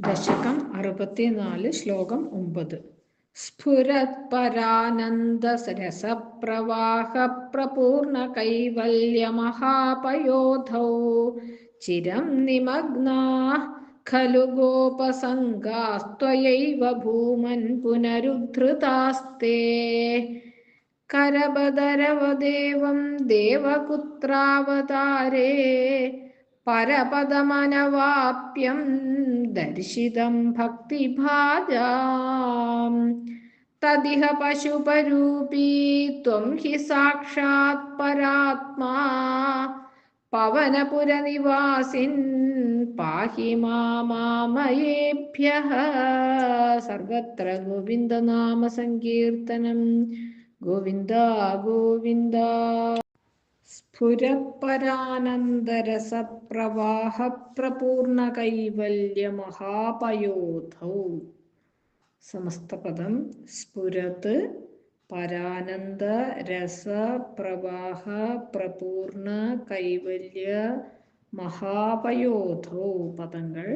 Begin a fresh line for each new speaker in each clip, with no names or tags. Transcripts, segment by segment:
ദശകം അറുപത്തിനാല് ശ്ലോകം ഒമ്പത്. സ്ഫുരത്പരാനന്ദരസപ്രവാഹപ്രപൂർണ കൈവല്യമഹാപയോധൗ ചിരം നിമഗ്നാ ഖലു ഗോപസംഗാസ്ത്വയൈവ ഭൂമൻ പുനരുദ്ധൃതാസ്തേ. കരബദരവദേവം ദേവകുത്രാവതാരേ. പരപദമനവാപ്യം ദർശിതം ഭക്തിഭാജാം. തദിഹ പശുപരൂപീ ത്വം ഹി സാക്ഷാത് പരാത്മാ. പവനപുരനിവാസിൻ പാഹി മാമയേഭ്യ സർവത്ര ഗോവിന്ദനാമ സങ്കീർത്തനം ഗോവിന്ദ ഗോവിന്ദ. സ്ഫുരപരാനന്ദരസപ്രവാഹ പ്രപൂർണ കൈവല്യ മഹാപയോധൗ സമസ്തപദം സ്ഫുരത് പരാനന്ദ രസ പ്രവാഹ പ്രപൂർണ കൈവല്യ മഹാപയോധൗ പദങ്ങൾ.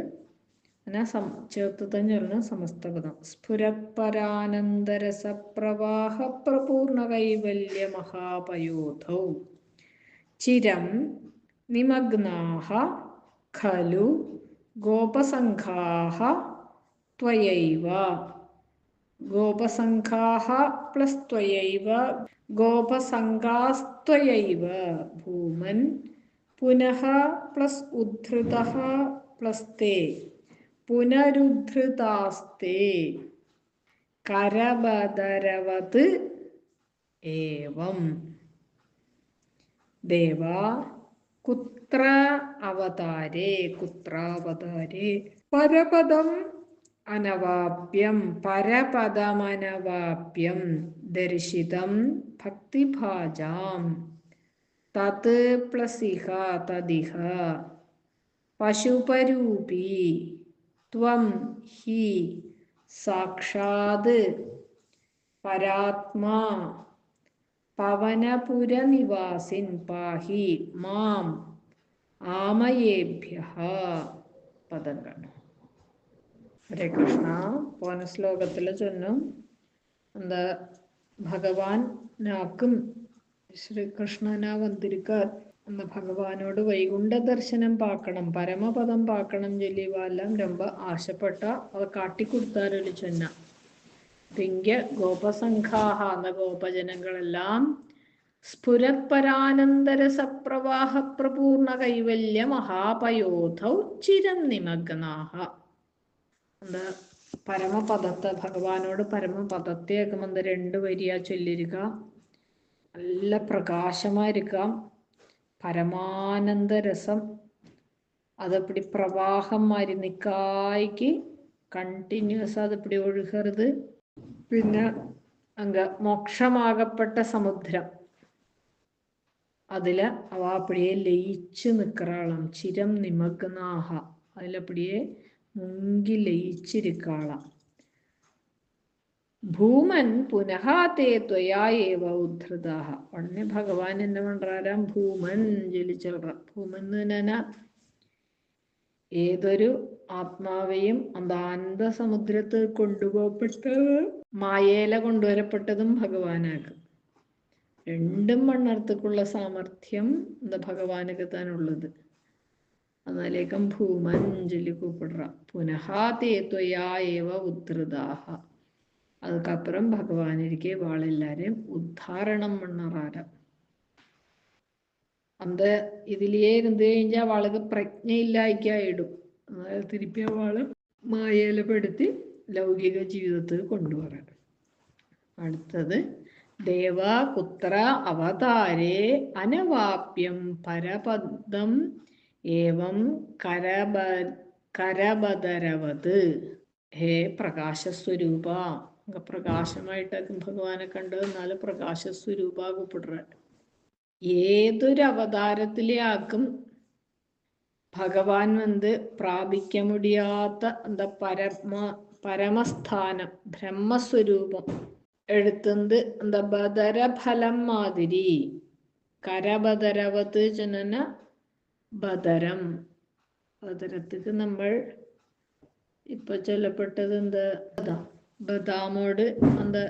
അങ്ങനെ സം ചേർത്ത് തന്നെയാണ് സമസ്തപദം സ്ഫുരപരാനന്ദരസപ്രവാഹ പ്രപൂർണ കൈവല്യ മഹാപയോധൗ ചിരം നിമഗ്നാഹ ഖലു ഗോപസംഘാഹ ത്വയൈവ. ഗോപസംഘാഹ പ്ലസ് ത്വയൈവ ഗോപസംഘാസ്ത്വയൈവ ഭൂമൻ പുനഃ പ്ലസ് ഉദ്ധൃത പ്ലസ് തേ പുനരുദ്ധൃതാസ്തേ. കരബദരവത് ഏവം. ദേവ കുത്ര അവതാരേ കുത്രാവതാരേ. പരപദം അനവാപ്യം പരപദമനവാപ്യം ദർശിതം ഭക്തിഭാജാം. തത് പ്ലസിഹ തദിഹ പശുപരൂപി ത്വം ഹി സാക്ഷാത് പരാത്മാ പവനപുരനിവാസിൻ പാഹി മാം ആമയേഭ്യ പദങ്ങൾ ഹരേ കൃഷ്ണ. പോന ശ്ലോകത്തിൽ ചൊല്ലും എന്താ ഭഗവാൻ നാക്കും ശ്രീകൃഷ്ണനാ വന്നിരിക്കാർ എന്ന ഭഗവാനോട് വൈകുണ്ഠ ദർശനം പാക്കണം പരമപദം പാക്കണം ചൊല്ലിയെല്ലാം രൊമ്പ ആശപ്പെട്ട അത് കാട്ടിക്കൊടുത്താലൊരു ചൊന്ന. പിങ്ക ഗോപസംഘാഹ എന്ന ഗോപജനങ്ങളെല്ലാം സ്ഫുരത്പരാനന്ദരസപ്രവാഹ പ്രപൂർണ കൈവല്യ മഹാപയോധൗ ചിരം നിമഗ്നാഹ എന്താ പരമപദത്തെ ഭഗവാനോട് പരമപദത്തെ ആക്കുമ്പോൾ രണ്ട് വരിയാ ചൊല്ലിരിക്കുക നല്ല പ്രകാശമായിരിക്കാം. പരമാനന്ദരസം അതപ്പടി പ്രവാഹം മാറി നിക്കായ്ക്ക് കണ്ടിന്യൂസ് അതപ്പടി ഒഴുകരുത്. പിന്നെ അങ്ക മോക്ഷമാകപ്പെട്ട സമുദ്രം. അതിൽ അവ അപ്പടിയെ ലയിച്ച് നിക്കറാളം. ചിരം നിമഗ്നാഹ. അതിലപ്പടിയെ മുങ്കി ലയിച്ചിരിക്കാളാം. ഭൂമൻ പുനഃ തേ ത്വയായേവ ഉദ്ധൃതാഹ. ഉടനെ ഭഗവാൻ എന്നെ പണ്ടാരാം ഭൂമൻ ജലിച്ചൽറ. ഭൂമൻ തന്നെ ഏതൊരു ആത്മാവെയും അന്താനന്ദ സമുദ്രത്തിൽ കൊണ്ടുപോകപ്പെട്ടത് മായേല കൊണ്ടുവരപ്പെട്ടതും ഭഗവാനാക്കും രണ്ടും മണ്ണർത്തക്കുള്ള സാമർഥ്യം എന്താ ഭഗവാനൊക്കെ താനുള്ളത് എന്നാലേക്കം ഭൂമൻ ചൊല്ലി കൂപ്പിടുക ത്വയാവ ഉദ്ധൃതാഹ. അതുക്കപ്പുറം ഭഗവാനിരിക്കെ വാളെല്ലാരെയും ഉദ്ധാരണം മണ്ണറാര. അന്ത ഇതിലേ ഇരുന്ന് കഴിഞ്ഞാൽ വാളുക്ക് പ്രജ്ഞയില്ലായ്ക്കായിടും അതായത് തിരുപ്പിയ വാൾ മായേലപ്പെടുത്തി ലൗകിക ജീവിതത്തിൽ കൊണ്ടുവരാൻ. അടുത്തത് ദേവ കുത്ര അവതാരേ അനവാപ്യം പരപദം ഏവം കരബ കരബദരവത് ഹേ പ്രകാശസ്വരൂപ. പ്രകാശമായിട്ട് ഭഗവാനെ കണ്ടത് എന്നാൽ പ്രകാശസ്വരൂപ കൂപ്പിടുക ഏതൊരു അവതാരത്തിലെ ആക്കും ഭഗവാൻ വന്ന് പ്രാപിക്ക മുടിയാത്ത എന്താ പരമ പരമസ്ഥാനം ബ്രഹ്മസ്വരൂപം എഴുത്തുന്നത് എന്താ ബദരഫലം മാതിരി കരബദരവത് ജനന ബദരം ബദരത്തിക്ക് നമ്മൾ ഇപ്പൊ ചൊല്ലപ്പെട്ടത് എന്താ? ബദാം. ബദാമോട് എന്താ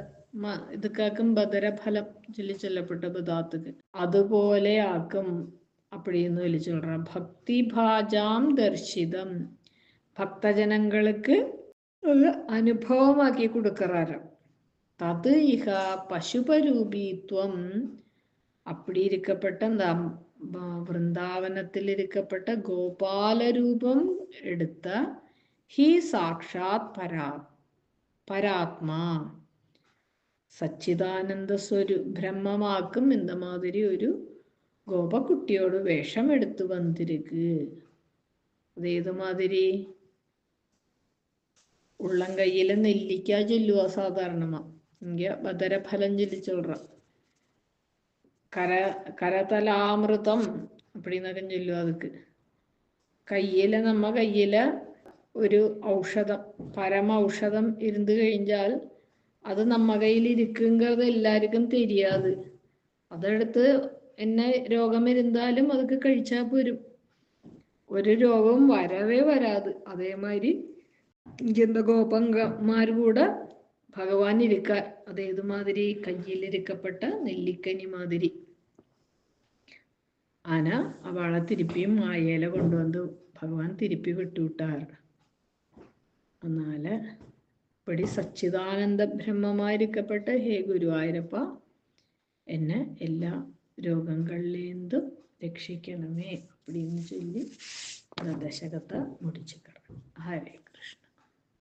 ഇതുക്കാക്കും ബദരഫലം ചൊല്ലി ചൊല്ലപ്പെട്ട ബദാത്തുക്ക്. അതുപോലെ ആക്കും അപ്പടിന്ന് വലിച്ചു ഭക്തിഭാജാം ദർശിതം. ഭക്തജനങ്ങൾക്ക് ഒരു അനുഭവമാക്കി കൊടുക്കറാരം തത് ഇഹ പശുപരൂപിത്വം അപ്പടി ഇരിക്കപ്പെട്ട എന്താ വൃന്ദാവനത്തിൽ ഇരിക്കപ്പെട്ട ഗോപാലരൂപം എടുത്ത ഹി സാക്ഷാത് പരാ പരാത്മാ. സച്ചിദാനന്ദ സ്വരു ബ്രഹ്മമാക്കും എന്ത മാതിരി ഒരു ഗോപകുട്ടിയോട് വേഷം എടുത്തു വന്നിരിക്കുക അതേത് മാതിരി ഉള്ളം കയ്യിൽ നെല്ലിക്ക ചൊല്ലുക സാധാരണമാ. എനിക്ക് ബദരഫലം ചൊല്ലി ചൊല്ലാം കര കരതലാമൃതം അപ്പടിന്നൊക്കെ ചൊല്ലുക അതുക്ക്. കയ്യിൽ നമ്മ കയ്യിൽ ഒരു ഔഷധം പരമ ഔഷധം ഇരുന്ന് കഴിഞ്ഞാൽ അത് നമ്മ കയ്യിൽ ഇരിക്കുന്നത് എല്ലാവർക്കും തെരിയാത്. അതെടുത്ത് എന്നെ രോഗം ഇരുന്നാലും അതൊക്കെ കഴിച്ചാൽ പോരും. ഒരു രോഗവും വരവേ വരാത്. അതേമാതിരി ജന്തഗോപങ്കമാർ കൂടെ ഭഗവാനിരിക്കാർ അത് ഏതുമാതിരി? കഞ്ചിയിലിരിക്കപ്പെട്ട നെല്ലിക്കനി മാതിരി ആന അവളെ തിരുപ്പിയും മായേല കൊണ്ടുവന്ന് ഭഗവാൻ തിരുപ്പി വിട്ടുവിട്ടാർ. എന്നാൽ ഇപ്പടി സച്ചിദാനന്ദ ബ്രഹ്മമായിരിക്കപ്പെട്ട ഹേ ഗുരുവായൂരപ്പ എന്നെ എല്ലാ രോഗങ്ങളിലേന്തും രക്ഷിക്കണമേ ഇപ്പിടിന്ന് ചൊല്ലി ദശകത്തെ മുടിച്ചിക്കണം ഹരേ